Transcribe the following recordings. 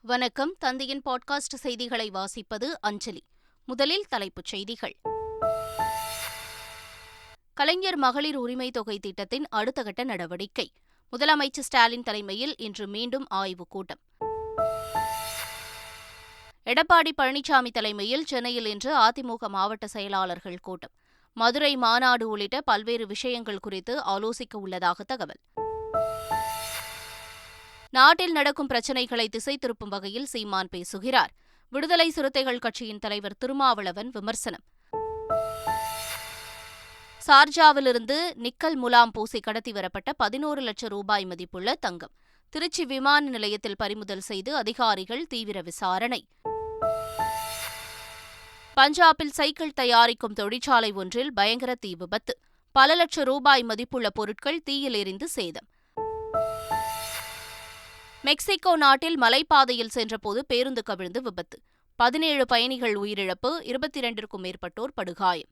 வணக்கம். தந்தையின் பாட்காஸ்ட் செய்திகளை வாசிப்பது அஞ்சலி. முதலில் தலைப்புச் செய்திகள். கலைஞர் மகளிர் உரிமை தொகை திட்டத்தின் அடுத்த கட்ட நடவடிக்கை. முதலமைச்சர் ஸ்டாலின் தலைமையில் இன்று மீண்டும் ஆய்வுக் கூட்டம். எடப்பாடி பழனிசாமி தலைமையில் சென்னையில் இன்று அதிமுக மாவட்ட செயலாளர்கள் கூட்டம். மதுரை மாநாடு உள்ளிட்ட பல்வேறு விஷயங்கள் குறித்து ஆலோசிக்க உள்ளதாக தகவல். நாட்டில் நடக்கும் பிரச்சினைகளை திசை திருப்பும் வகையில் சீமான் பேசுகிறார். விடுதலை சிறுத்தைகள் கட்சியின் தலைவர் திருமாவளவன் விமர்சனம். சார்ஜாவிலிருந்து நிக்கல் முலாம் பூசி கடத்தி வரப்பட்ட பதினோரு லட்சம் ரூபாய் மதிப்புள்ள தங்கம். திருச்சி விமான நிலையத்தில் பறிமுதல் செய்து அதிகாரிகள் தீவிர விசாரணை. பஞ்சாபில் சைக்கிள் தயாரிக்கும் தொழிற்சாலை ஒன்றில் பயங்கர தீ விபத்து. பல லட்சம் ரூபாய் மதிப்புள்ள பொருட்கள் தீயில் எரிந்து சேதம். மெக்சிகோ நாட்டில் மலைப்பாதையில் சென்றபோது பேருந்து கவிழ்ந்து விபத்து. பதினேழு பயணிகள் உயிரிழப்பு இருபத்தி இரண்டிற்கும் மேற்பட்டோர் படுகாயம்.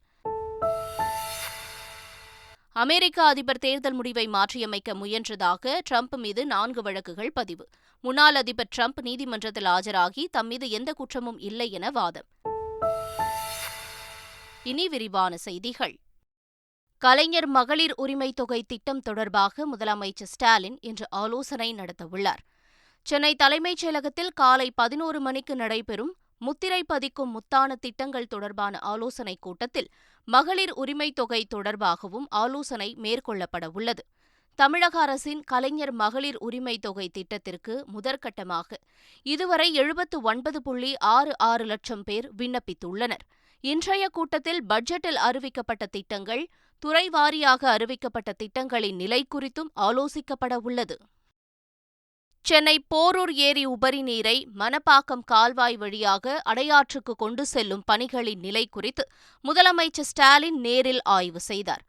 அமெரிக்க அதிபர் தேர்தல் முடிவை மாற்றியமைக்க முயன்றதாக ட்ரம்ப் மீது நான்கு வழக்குகள் பதிவு. முன்னாள் அதிபர் ட்ரம்ப் நீதிமன்றத்தில் ஆஜராகி தம் மீது எந்த குற்றமும் இல்லை என வாதம். இனி விரிவான செய்திகள். கலைஞர் மகளிர் உரிமை தொகை திட்டம் தொடர்பாக முதலமைச்சர் ஸ்டாலின் இன்று ஆலோசனை நடத்தவுள்ளார். சென்னை தலைமைச் செயலகத்தில் காலை பதினோரு மணிக்கு நடைபெறும் முத்திரை பதிக்கும் முத்தான திட்டங்கள் தொடர்பான ஆலோசனைக் கூட்டத்தில் மகளிர் உரிமைத் தொகை தொடர்பாகவும் ஆலோசனை மேற்கொள்ளப்பட உள்ளது. தமிழக அரசின் கலைஞர் மகளிர் உரிமைத் தொகை திட்டத்திற்கு முதற்கட்டமாக இதுவரை எழுபத்து ஒன்பது புள்ளி ஆறு ஆறு லட்சம் பேர் விண்ணப்பித்துள்ளனர். இன்றைய கூட்டத்தில் பட்ஜெட்டில் அறிவிக்கப்பட்ட திட்டங்கள் துறை வாரியாக அறிவிக்கப்பட்ட திட்டங்களின் நிலை குறித்தும் ஆலோசிக்கப்பட உள்ளது. சென்னை போரூர் ஏரி உபரி நீரை மணப்பாக்கம் கால்வாய் வழியாக அடையாற்றுக்கு கொண்டு செல்லும் பணிகளின் நிலை குறித்து முதலமைச்சர் ஸ்டாலின் நேரில் ஆய்வு செய்தார்.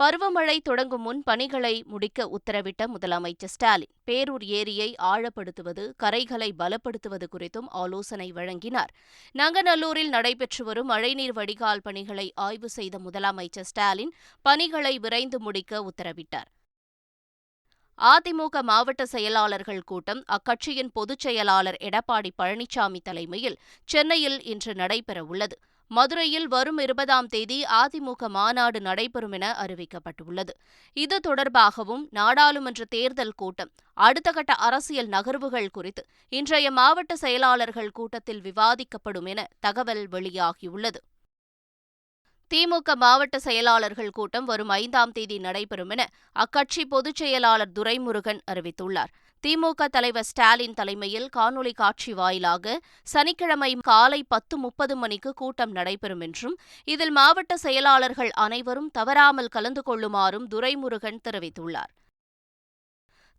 பருவமழை தொடங்கும் முன் பணிகளை முடிக்க உத்தரவிட்ட முதலமைச்சர் ஸ்டாலின் பேரூர் ஏரியை ஆழப்படுத்துவது கரைகளை பலப்படுத்துவது குறித்தும் ஆலோசனை வழங்கினார். நங்கநல்லூரில் நடைபெற்று வரும் மழைநீர் வடிகால் பணிகளை ஆய்வு செய்த முதலமைச்சர் ஸ்டாலின் பணிகளை விரைந்து முடிக்க உத்தரவிட்டார். அதிமுக மாவட்ட செயலாளர்கள் கூட்டம் அக்கட்சியின் பொதுச் செயலாளர் எடப்பாடி பழனிசாமி தலைமையில் சென்னையில் இன்று நடைபெறவுள்ளது. மதுரையில் வரும் இருபதாம் தேதி அதிமுக மாநாடு நடைபெறும் என அறிவிக்கப்பட்டுள்ளது. இது தொடர்பாகவும் நாடாளுமன்ற தேர்தல் கூட்டம் அடுத்த கட்ட அரசியல் நகர்வுகள் குறித்து இன்றைய மாவட்ட செயலாளர்கள் கூட்டத்தில் விவாதிக்கப்படும் என தகவல் வெளியாகியுள்ளது. திமுக மாவட்ட செயலாளர்கள் கூட்டம் வரும் ஐந்தாம் தேதி நடைபெறும் என அக்கட்சி பொதுச் செயலாளர் துரைமுருகன் அறிவித்துள்ளார். திமுக தலைவர் ஸ்டாலின் தலைமையில் காணொலி காட்சி வாயிலாக சனிக்கிழமை காலை பத்து முப்பது மணிக்கு கூட்டம் நடைபெறும் என்றும் இதில் மாவட்ட செயலாளர்கள் அனைவரும் தவறாமல் கலந்து கொள்ளுமாறும் துரைமுருகன் தெரிவித்துள்ளார்.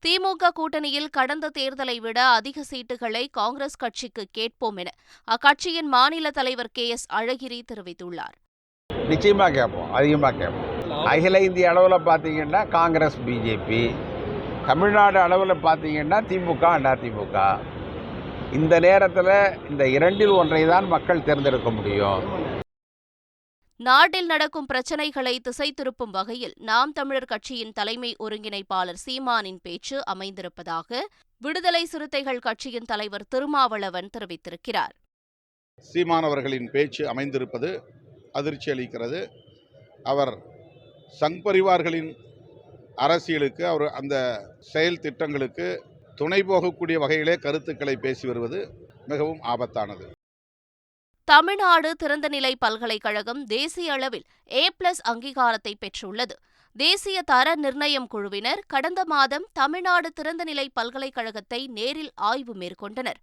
திமுக கூட்டணியில் கடந்த தேர்தலை விட அதிக சீட்டுகளை காங்கிரஸ் கட்சிக்கு கேட்போம் என அக்கட்சியின் மாநில தலைவர் கே எஸ் அழகிரி தெரிவித்துள்ளார். நிச்சயமா கேட்போம் அதிகமாக கேட்போம். அகில இந்திய அளவில் பார்த்தீங்கன்னா காங்கிரஸ் பிஜேபி தமிழ்நாடு அளவில் பார்த்தீங்கன்னா திமுக அதிமுக. இந்த நேரத்தில் இந்த இரண்டில் ஒன்றை தான் மக்கள் தேர்ந்தெடுக்க முடியும். நாட்டில் நடக்கும் பிரச்சினைகளை திசை திருப்பும் வகையில் நாம் தமிழர் கட்சியின் தலைமை ஒருங்கிணைப்பாளர் சீமானின் பேச்சு அமைந்திருப்பதாக விடுதலை சிறுத்தைகள் கட்சியின் தலைவர் திருமாவளவன் தெரிவித்திருக்கிறார். சீமான் அவர்களின் பேச்சு அமைந்திருப்பது அதிர்ச்சி அளிக்கிறது. அவர் சங் பரிவார்களின் அரசியலுக்கு அவர் அந்த செயல் திட்டங்களுக்கு துணை போகக்கூடிய வகையிலே கருத்துக்களை பேசி வருவது மிகவும் ஆபத்தானது. தமிழ்நாடு திறந்தநிலை பல்கலைக்கழகம் தேசிய அளவில் ஏ பிளஸ் அங்கீகாரத்தை பெற்றுள்ளது. தேசிய தர நிர்ணயம் குழுவினர் கடந்த மாதம் தமிழ்நாடு திறந்தநிலை பல்கலைக்கழகத்தை நேரில் ஆய்வு மேற்கொண்டனர்.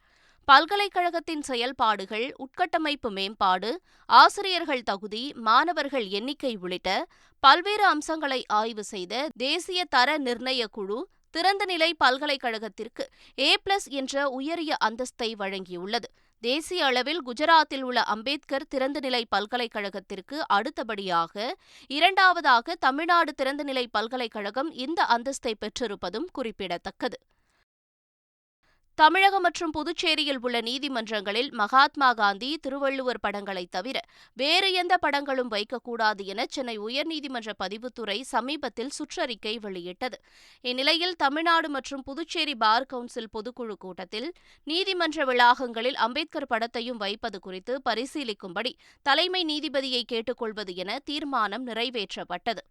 பல்கலைக்கழகத்தின் செயல்பாடுகள் உட்கட்டமைப்பு மேம்பாடு ஆசிரியர்கள் தகுதி மாணவர்கள் எண்ணிக்கை உள்ளிட்ட பல்வேறு அம்சங்களை ஆய்வு செய்த தேசிய தர நிர்ணய குழு திறந்தநிலை பல்கலைக்கழகத்திற்கு ஏ பிளஸ் என்ற உயரிய அந்தஸ்தை வழங்கியுள்ளது. தேசிய அளவில் குஜராத்தில் உள்ள அம்பேத்கர் திறந்தநிலை பல்கலைக்கழகத்திற்கு அடுத்தபடியாக இரண்டாவதாக தமிழ்நாடு திறந்தநிலை பல்கலைக்கழகம் இந்த அந்தஸ்தை பெற்றிருப்பதும் குறிப்பிடத்தக்கது. தமிழகம் மற்றும் புதுச்சேரியில் உள்ள நீதிமன்றங்களில் மகாத்மா காந்தி திருவள்ளுவர் படங்களை தவிர வேறு எந்த படங்களும் வைக்கக்கூடாது என சென்னை உயர்நீதிமன்ற பதிவுத்துறை சமீபத்தில் சுற்றறிக்கை வெளியிட்டது. இந்நிலையில் தமிழ்நாடு மற்றும் புதுச்சேரி பார் கவுன்சில் பொதுக்குழு கூட்டத்தில் நீதிமன்ற வளாகங்களில் அம்பேத்கர் படத்தையும் வைப்பது குறித்து பரிசீலிக்கும்படி தலைமை நீதிபதியை கேட்டுக்கொள்வது என தீர்மானம் நிறைவேற்றப்பட்டது.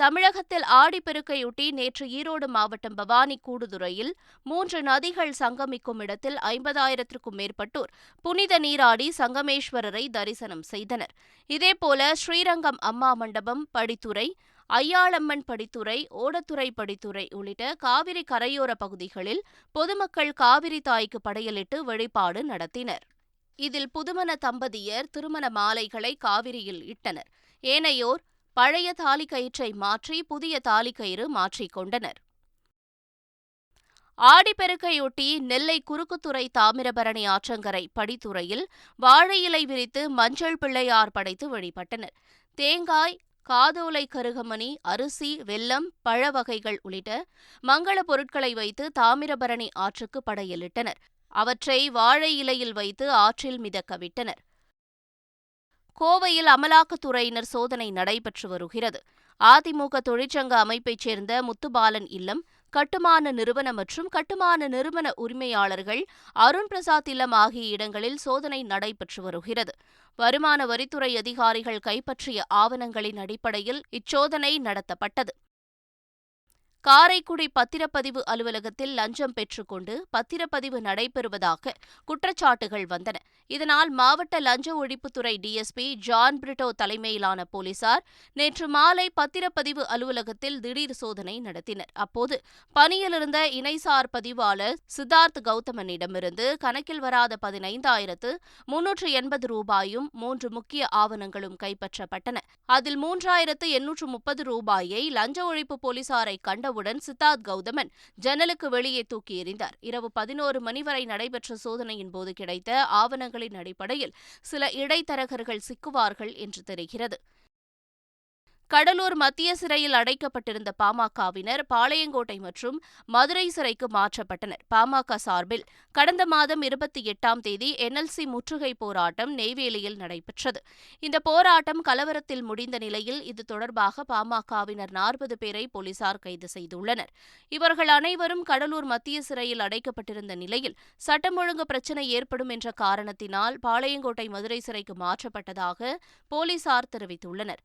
தமிழகத்தில் ஆடிப்பெருக்கையொட்டி நேற்று ஈரோடு மாவட்டம் பவானி கூடுதுறையில் மூன்று நதிகள் சங்கமிக்கும் இடத்தில் ஐம்பதாயிரத்திற்கும் மேற்பட்டோர் புனித நீராடி சங்கமேஸ்வரரை தரிசனம் செய்தனர். இதேபோல ஸ்ரீரங்கம் அம்மா மண்டபம் படித்துறை ஐயாளம்மன் படித்துறை ஓடத்துறை படித்துறை உள்ளிட்ட காவிரி கரையோர பகுதிகளில் பொதுமக்கள் காவிரி தாய்க்கு படையலிட்டு வழிபாடு நடத்தினர். இதில் புதுமண தம்பதியர் திருமண மாலைகளை காவிரியில் இட்டனர். ஏனையோர் பழைய தாலிக்கயிற்றை மாற்றி புதிய தாலிக்கயிறு மாற்றிக் கொண்டனர். ஆடிப்பெருக்கையொட்டி நெல்லை குறுக்குத்துறை தாமிரபரணி ஆற்றங்கரை படித்துறையில் வாழை இலை விரித்து மஞ்சள் பிள்ளையார் படைத்து வழிபட்டனர். தேங்காய் காதோலை கருகமணி அரிசி வெல்லம் பழ வகைகள் உள்ளிட்ட மங்கள பொருட்களை வைத்து தாமிரபரணி ஆற்றுக்கு படையலிட்டனர். அவற்றை வாழை இலையில் வைத்து ஆற்றில் மிதக்க விட்டனர் கோவையில் அமலாக்கத்துறையினர் சோதனை நடைபெற்று வருகிறது. அதிமுக தொழிற்சங்க அமைப்பைச் சேர்ந்த முத்துபாலன் இல்லம் கட்டுமான நிறுவனம் மற்றும் கட்டுமான நிறுவன உரிமையாளர்கள் அருண் பிரசாத் இல்லம் ஆகிய இடங்களில் சோதனை நடைபெற்று வருகிறது. வருமான வரித்துறை அதிகாரிகள் கைப்பற்றிய ஆவணங்களின் அடிப்படையில் இச்சோதனை நடத்தப்பட்டது. காரைக்குடி பத்திரப்பதிவு அலுவலகத்தில் லஞ்சம் பெற்றுக்கொண்டு பத்திரப்பதிவு நடைபெறுவதாக குற்றச்சாட்டுகள் வந்தன. இதனால் மாவட்ட லஞ்ச ஒழிப்புத்துறை டிஎஸ்பி ஜான் பிரிட்டோ தலைமையிலான போலீசார் நேற்று மாலை பத்திரப்பதிவு அலுவலகத்தில் திடீர் சோதனை நடத்தினர். அப்போது பணியிலிருந்த இணைசார் பதிவாளர் சித்தார்த் கௌதமனிடமிருந்து கணக்கில் வராத பதினைந்தாயிரத்து முன்னூற்று எண்பது ரூபாயும் மூன்று முக்கிய ஆவணங்களும் கைப்பற்றப்பட்டன. அதில் மூன்றாயிரத்து எண்ணூற்று முப்பது ரூபாயை லஞ்ச ஒழிப்பு போலீசாரை கண்ட கண்டவுடன் சித்தார்த் கௌதமன் ஜன்னலுக்கு வெளியே தூக்கி எறிந்தார். இரவு பதினோரு மணி வரை நடைபெற்ற சோதனையின் போது கிடைத்த ஆவணங்களின் அடிப்படையில் சில இடைத்தரகர்கள் சிக்குவார்கள் என்று தெரிகிறது. கடலூர் மத்திய சிறையில் அடைக்கப்பட்டிருந்த பாமகவினர் பாளையங்கோட்டை மற்றும் மதுரை சிறைக்கு மாற்றப்பட்டனர். பாமக சார்பில் கடந்த மாதம் இருபத்தி எட்டாம் தேதி என்எல்சி முற்றுகை போராட்டம் நெய்வேலியில் நடைபெற்றது. இந்த போராட்டம் கலவரத்தில் முடிந்த நிலையில் இது தொடர்பாக பாமகவினர் நாற்பது பேரை போலீசார் கைது செய்துள்ளனர். இவர்கள் அனைவரும் கடலூர் மத்திய சிறையில் அடைக்கப்பட்டிருந்த நிலையில் சட்டம் ஒழுங்கு பிரச்சினை ஏற்படும் என்ற காரணத்தினால் பாளையங்கோட்டை மதுரை சிறைக்கு மாற்றப்பட்டதாக போலீசார் தெரிவித்துள்ளனர்.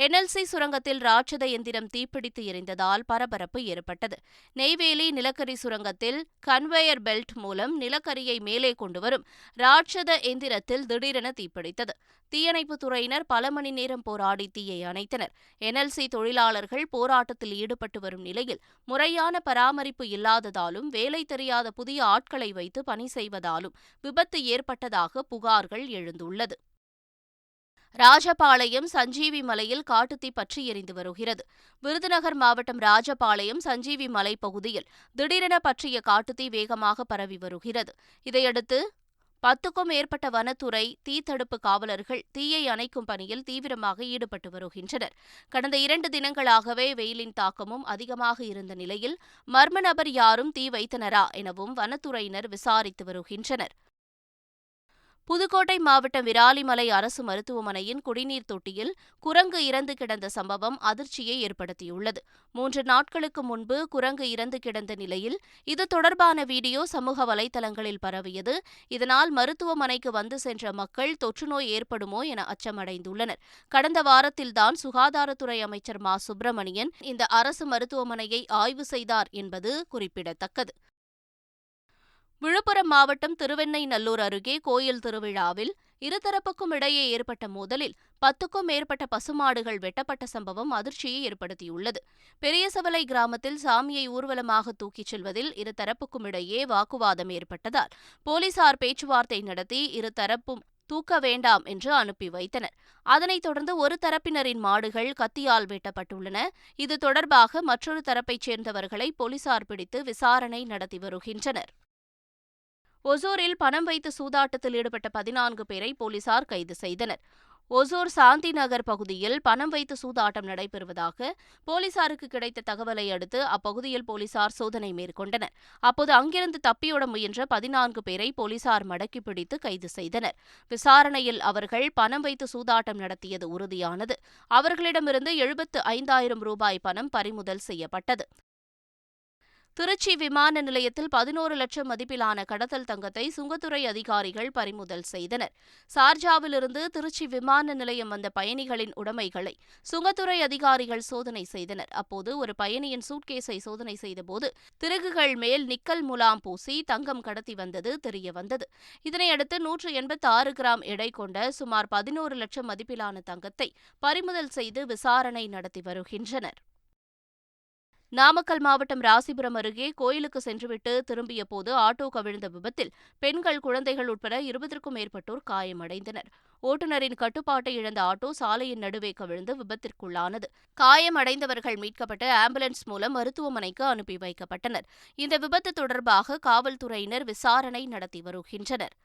என்எல்சி சுரங்கத்தில் ராட்சத எந்திரம் தீப்பிடித்து எரிந்ததால் பரபரப்பு ஏற்பட்டது. நெய்வேலி நிலக்கரி சுரங்கத்தில் கன்வேயர் பெல்ட் மூலம் நிலக்கரியை மேலே கொண்டுவரும் ராட்சத எந்திரத்தில் திடீரென தீப்பிடித்தது. தீயணைப்புத் துறையினர் பல மணி நேரம் போராடி தீயை அணைத்தனர். என்எல்சி தொழிலாளர்கள் போராட்டத்தில் ஈடுபட்டு வரும் நிலையில் முறையான பராமரிப்பு இல்லாததாலும் வேலை தெரியாத புதிய ஆட்களை வைத்து பணி செய்வதாலும் விபத்து ஏற்பட்டதாக புகார்கள் எழுந்துள்ளது. ராஜபாளையம் சஞ்சீவி மலையில் காட்டுத்தீ பற்றி எரிந்து வருகிறது. விருதுநகர் மாவட்டம் ராஜபாளையம் சஞ்சீவி மலை பகுதியில் திடீரென பற்றிய காட்டுத்தீ வேகமாக பரவி வருகிறது. இதையடுத்து பத்துக்கும் மேற்பட்ட வனத்துறை தீத்தடுப்பு காவலர்கள் தீயை அணைக்கும் பணியில் தீவிரமாக ஈடுபட்டு வருகின்றனர். கடந்த இரண்டு தினங்களாகவே வெயிலின் தாக்கமும் அதிகமாக இருந்த நிலையில் மர்ம நபர் யாரும் தீ வைத்தனரா எனவும் வனத்துறையினர் விசாரித்து வருகின்றனர். புதுக்கோட்டை மாவட்டம் விராலிமலை அரசு மருத்துவமனையின் குடிநீர் தொட்டியில் குரங்கு இறந்து கிடந்த சம்பவம் அதிர்ச்சியை ஏற்படுத்தியுள்ளது. மூன்று நாட்களுக்கு முன்பு குரங்கு இறந்து கிடந்த நிலையில் இது தொடர்பான வீடியோ சமூக வலைதளங்களில் பரவியது. இதனால் மருத்துவமனைக்கு வந்து சென்ற மக்கள் தொற்றுநோய் ஏற்படுமோ என அச்சமடைந்துள்ளனர். கடந்த வாரத்தில்தான் சுகாதாரத்துறை அமைச்சர் மா. சுப்பிரமணியன் இந்த அரசு மருத்துவமனையை ஆய்வு செய்தார் என்பது குறிப்பிடத்தக்கது. விழுப்புரம் மாவட்டம் திருவெண்ணைநல்லூர் அருகே கோயில் திருவிழாவில் இருதரப்புக்கும் இடையே ஏற்பட்ட மோதலில் பத்துக்கும் மேற்பட்ட பசுமாடுகள் வெட்டப்பட்ட சம்பவம் அதிர்ச்சியை ஏற்படுத்தியுள்ளது. பெரியசவலை கிராமத்தில் சாமியை ஊர்வலமாக தூக்கிச் செல்வதில் இருதரப்புக்கும் இடையே வாக்குவாதம் ஏற்பட்டதால் போலீசார் பேச்சுவார்த்தை நடத்தி இருதரப்பும் தூக்க வேண்டாம் என்று அனுப்பி வைத்தனர். அதனைத் தொடர்ந்து ஒரு தரப்பினரின் மாடுகள் கத்தியால் வெட்டப்பட்டுள்ளன. இது தொடர்பாக மற்றொரு தரப்பைச் சேர்ந்தவர்களை போலீசார் பிடித்து விசாரணை நடத்தி வருகின்றனர். ஒசூரில் பணம் வைத்து சூதாட்டத்தில் ஈடுபட்ட பதினான்கு பேரை போலீசார் கைது செய்தனர். ஒசூர் சாந்தி நகர் பகுதியில் பணம் வைத்து சூதாட்டம் நடைபெறுவதாக போலீசாருக்கு கிடைத்த தகவலை அடுத்து அப்பகுதியில் போலீசார் சோதனை மேற்கொண்டனர். அப்போது அங்கிருந்து தப்பியோட முயன்ற பதினான்கு பேரை போலீசார் மடக்கி பிடித்து கைது செய்தனர். விசாரணையில் அவர்கள் பணம் வைத்து சூதாட்டம் நடத்தியது உறுதியானது. அவர்களிடமிருந்து எழுபத்து ஐந்தாயிரம் ரூபாய் பணம் பறிமுதல் செய்யப்பட்டது. திருச்சி விமான நிலையத்தில் பதினோரு லட்சம் மதிப்பிலான கடத்தல் தங்கத்தை சுங்கத்துறை அதிகாரிகள் பறிமுதல் செய்தனர். சார்ஜாவிலிருந்து திருச்சி விமான நிலையம் வந்த பயணிகளின் உடைமைகளை சுங்கத்துறை அதிகாரிகள் சோதனை செய்தனர். அப்போது ஒரு பயணியின் சூட்கேஸை சோதனை செய்தபோது திருகுகள் மேல் நிக்கல் முலாம் பூசி தங்கம் கடத்தி வந்தது தெரியவந்தது இதனையடுத்து நூற்று எண்பத்தி ஆறு கிராம் எடை கொண்ட சுமார் பதினோரு லட்சம் மதிப்பிலான தங்கத்தை பறிமுதல் செய்து விசாரணை நடத்தி வருகின்றனர். நாமக்கல் மாவட்டம் ராசிபுரம் அருகே கோயிலுக்கு சென்றுவிட்டு திரும்பிய போது ஆட்டோ கவிழ்ந்த விபத்தில் பெண்கள் குழந்தைகள் உட்பட இருபதற்கும் மேற்பட்டோர் காயமடைந்தனர். ஓட்டுநரின் கட்டுப்பாட்டை இழந்த ஆட்டோ சாலையின் நடுவே கவிழ்ந்து விபத்திற்குள்ளானது. காயமடைந்தவர்கள் மீட்கப்பட்டு ஆம்புலன்ஸ் மூலம் மருத்துவமனைக்கு அனுப்பி வைக்கப்பட்டனர். இந்த விபத்து தொடர்பாக காவல்துறையினர் விசாரணை நடத்தி வருகின்றனர்.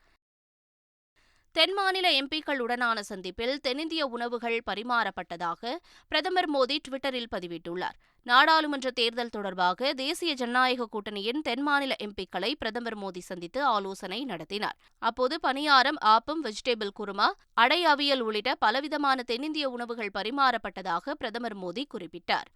தென்மாநில எம்பிக்களுடனான சந்திப்பில் தென்னிந்திய உணவுகள் பரிமாறப்பட்டதாக பிரதமர் மோடி டுவிட்டரில் பதிவிட்டுள்ளார். நாடாளுமன்ற தேர்தல் தொடர்பாக தேசிய ஜனநாயக கூட்டணியின் தென்மாநில எம்பிக்களை பிரதமர் மோடி சந்தித்து ஆலோசனை நடத்தினார். அப்போது பணியாரம் ஆப்பம் வெஜிடபிள் குருமா அடை அவியல் உள்ளிட்ட பலவிதமான தென்னிந்திய உணவுகள் பரிமாறப்பட்டதாக பிரதமர் மோடி குறிப்பிட்டார்.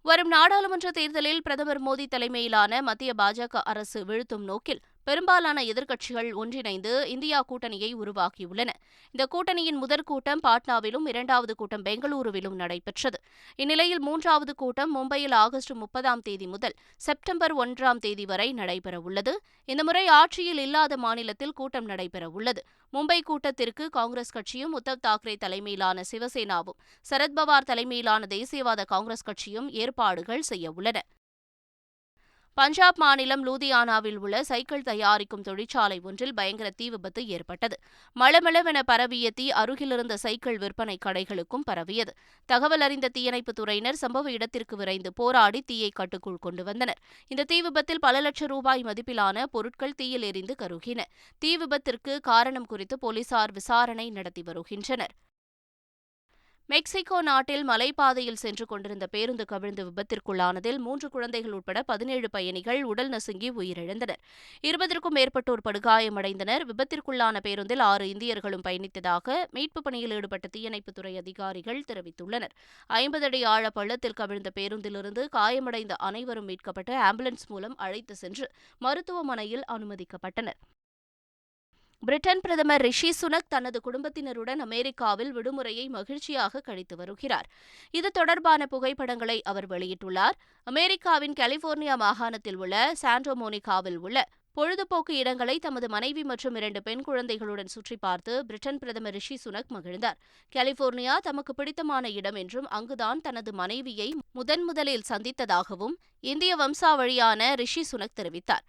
வரும் நாடாளுமன்ற தேர்தலில் பிரதமர் மோடி தலைமையிலான மத்திய பாஜக அரசு வீழ்த்தும் நோக்கில் பெரும்பாலான எதிர்க்கட்சிகள் ஒன்றிணைந்து இந்தியா கூட்டணியை உருவாக்கியுள்ளன. இந்த கூட்டணியின் முதற் கூட்டம் பாட்னாவிலும் இரண்டாவது கூட்டம் பெங்களூருவிலும் நடைபெற்றது. இந்நிலையில் மூன்றாவது கூட்டம் மும்பையில் ஆகஸ்ட் முப்பதாம் தேதி முதல் செப்டம்பர் ஒன்றாம் தேதி வரை நடைபெறவுள்ளது. இந்த முறை ஆட்சியில் இல்லாத மாநிலத்தில் கூட்டம் நடைபெறவுள்ளது. மும்பை கூட்டத்திற்கு காங்கிரஸ் கட்சியும் உத்தவ் தாக்கரே தலைமையிலான சிவசேனாவும் சரத்பவார் தலைமையிலான தேசியவாத காங்கிரஸ் கட்சியும் ஏற்பாடுகள் செய்யவுள்ளன. பஞ்சாப் மாநிலம் லூதியானாவில் உள்ள சைக்கிள் தயாரிக்கும் தொழிற்சாலை ஒன்றில் பயங்கர தீ விபத்து ஏற்பட்டது. மளமளவென பரவிய தீ அருகிலிருந்த சைக்கிள் விற்பனை கடைகளுக்கும் பரவியது. தகவல் அறிந்த தீயணைப்புத் துறையினர் சம்பவ இடத்திற்கு விரைந்து போராடி தீயை கட்டுக்குள் கொண்டு வந்தனர். இந்த தீ விபத்தில் பல லட்சம் ரூபாய் மதிப்பிலான பொருட்கள் தீயில் எரிந்து கருகின. தீ விபத்திற்கு காரணம் குறித்து போலீசார் விசாரணை நடத்தி வருகின்றனர். மெக்சிகோ நாட்டில் மலைப்பாதையில் சென்று கொண்டிருந்த பேருந்து கவிழ்ந்து விபத்திற்குள்ளானதில் மூன்று குழந்தைகள் உட்பட பதினேழு பயணிகள் உடல் நசுங்கி உயிரிழந்தனர். இருபதற்கும் மேற்பட்டோர் படுகாயமடைந்தனர். விபத்திற்குள்ளான பேருந்தில் ஆறு இந்தியர்களும் பயணித்ததாக மீட்புப் பணியில் ஈடுபட்ட தீயணைப்புத்துறை அதிகாரிகள் தெரிவித்துள்ளனர். ஐம்பது அடி ஆழ பள்ளத்தில் கவிழ்ந்த பேருந்திலிருந்து காயமடைந்த அனைவரும் மீட்கப்பட்டு ஆம்புலன்ஸ் மூலம் அழைத்து சென்று மருத்துவமனையில் அனுமதிக்கப்பட்டனர். பிரிட்டன் பிரதமர் ரிஷி சுனக் தனது குடும்பத்தினருடன் அமெரிக்காவில் விடுமுறையை மகிழ்ச்சியாக கழித்து வருகிறார். இது தொடர்பான புகைப்படங்களை அவர் வெளியிட்டுள்ளார். அமெரிக்காவின் கலிபோர்னியா மாகாணத்தில் உள்ள சாண்டோமோனிகாவில் உள்ள பொழுதுபோக்கு இடங்களை தமது மனைவி மற்றும் இரண்டு பெண் குழந்தைகளுடன் சுற்றி பார்த்து பிரிட்டன் பிரதமர் ரிஷி சுனக் மகிழ்ந்தார். கலிபோர்னியா தமக்கு பிடித்தமான இடம் என்றும் அங்குதான் தனது மனைவியை முதன் முதலில் சந்தித்ததாகவும் இந்திய வம்சாவழியான ரிஷி சுனக் தெரிவித்தார்.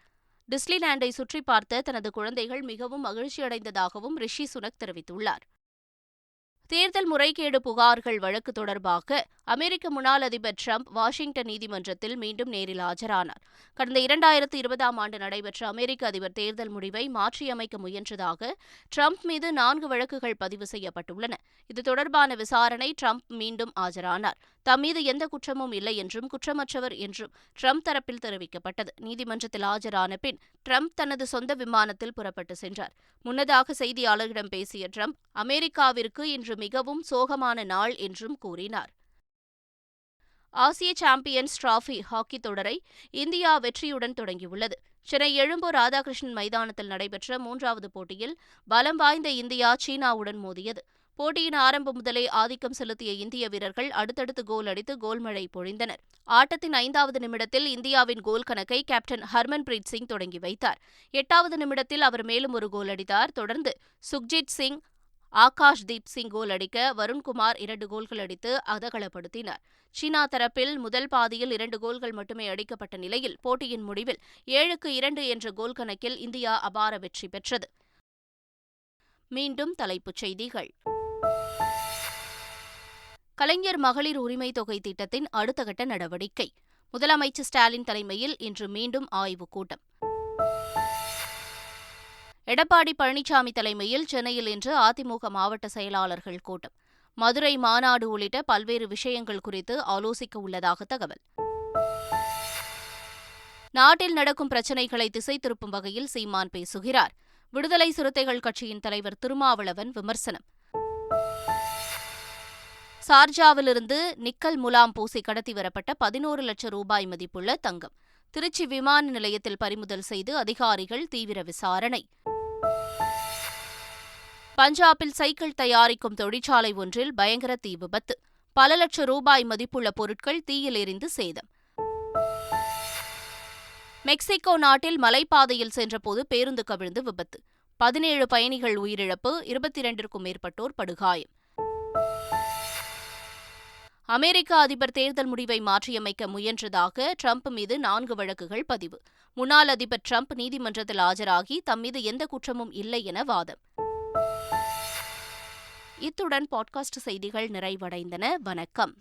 டிஸ்னிலேண்டை சுற்றி பார்த்த தனது குழந்தைகள் மிகவும் மகிழ்ச்சியடைந்ததாகவும் ரிஷி சுனக் தெரிவித்துள்ளார். தேர்தல் முறைகேடு புகார்கள் வழக்கு தொடர்பாக அமெரிக்க முன்னாள் அதிபர் ட்ரம்ப் வாஷிங்டன் நீதிமன்றத்தில் மீண்டும் நேரில் ஆஜரானார். கடந்த இரண்டாயிரத்து இருபதாம் ஆண்டு நடைபெற்ற அமெரிக்க அதிபர் தேர்தல் முடிவை மாற்றியமைக்க முயன்றதாக ட்ரம்ப் மீது நான்கு வழக்குகள் பதிவு செய்யப்பட்டுள்ளன. இது தொடர்பான விசாரணை டிரம்ப் மீண்டும் ஆஜரானார். தம் மீது எந்த குற்றமும் இல்லை என்றும் குற்றமற்றவர் என்றும் ட்ரம்ப் தரப்பில் தெரிவிக்கப்பட்டது. நீதிமன்றத்தில் ஆஜரான பின் ட்ரம்ப் தனது சொந்த விமானத்தில் புறப்பட்டு சென்றார். முன்னதாக செய்தியாளர்களிடம் பேசிய ட்ரம்ப் அமெரிக்காவிற்கு இன்று மிகவும் சோகமான நாள் என்றும் கூறினார். ஆசிய சாம்பியன்ஸ் டிராஃபி ஹாக்கி தொடரை இந்தியா வெற்றியுடன் தொடங்கியுள்ளது. சென்னை எழும்பூர் ராதாகிருஷ்ணன் மைதானத்தில் நடைபெற்ற மூன்றாவது போட்டியில் பலம் வாய்ந்த இந்தியா சீனாவுடன் மோதியது. போட்டியின் ஆரம்பம் முதலே ஆதிக்கம் செலுத்திய இந்திய வீரர்கள் அடுத்தடுத்து கோல் அடித்து கோல்மழை பொழிந்தனர். ஆட்டத்தின் ஐந்தாவது நிமிடத்தில் இந்தியாவின் கோல் கணக்கை கேப்டன் ஹர்மன்பிரீத் சிங் தொடங்கி வைத்தார். எட்டாவது நிமிடத்தில் அவர் மேலும் ஒரு கோல் அடித்தார். தொடர்ந்து சுக்ஜித் சிங் ஆகாஷ் தீப் சிங் கோல் அடிக்க வருண்குமார் இரண்டு கோல்கள் அடித்து அதகலப்படுத்தினார். சீனா தரப்பில் முதல் பாதியில் இரண்டு கோல்கள் மட்டுமே அடிக்கப்பட்ட நிலையில் போட்டியின் முடிவில் ஏழுக்கு இரண்டு என்ற கோல் கணக்கில் இந்தியா அபார வெற்றி பெற்றது. மீண்டும் தலைப்புச் செய்திகள். கலைஞர் மகளிர் உரிமை தொகை திட்டத்தின் அடுத்த கட்ட நடவடிக்கை. முதலமைச்சர் ஸ்டாலின் தலைமையில் இன்று மீண்டும் ஆய்வுக் கூட்டம். எடப்பாடி பழனிசாமி தலைமையில் சென்னையில் இன்று அதிமுக மாவட்ட செயலாளர்கள் கூட்டம். மதுரை மாநாடு உள்ளிட்ட பல்வேறு விஷயங்கள் குறித்து ஆலோசிக்க உள்ளதாக தகவல். நாட்டில் நடக்கும் பிரச்சினைகளை திசை திருப்பும் வகையில் சீமான் பேசுகிறார். விடுதலை சிறுத்தைகள் கட்சியின் தலைவர் திருமாவளவன் விமர்சனம். சார்ஜாவிலிருந்து நிக்கல் முலாம் பூசி கடத்தி வரப்பட்ட பதினோரு லட்சம் ரூபாய் மதிப்புள்ள தங்கம். திருச்சி விமான நிலையத்தில் பறிமுதல் செய்து அதிகாரிகள் தீவிர விசாரணை. பஞ்சாபில் சைக்கிள் தயாரிக்கும் தொழிற்சாலை ஒன்றில் பயங்கர தீ விபத்து. பல லட்சம் ரூபாய் மதிப்புள்ள பொருட்கள் தீயில் எரிந்து சேதம். மெக்சிகோ நாட்டில் மலைப்பாதையில் சென்றபோது பேருந்து கவிழ்ந்து விபத்து. பதினேழு பயணிகள் உயிரிழப்பு இருபத்தி இரண்டிற்கும் மேற்பட்டோர் படுகாயம். அமெரிக்க அதிபர் தேர்தல் முடிவை மாற்றியமைக்க முயன்றதாக ட்ரம்ப் மீது நான்கு வழக்குகள் பதிவு. முன்னாள் அதிபர் ட்ரம்ப் நீதிமன்றத்தில் ஆஜராகி தம் மீது எந்த குற்றமும் இல்லை என வாதம். இத்துடன் பாட்காஸ்ட் செய்திகள் நிறைவடைந்தன. வணக்கம்.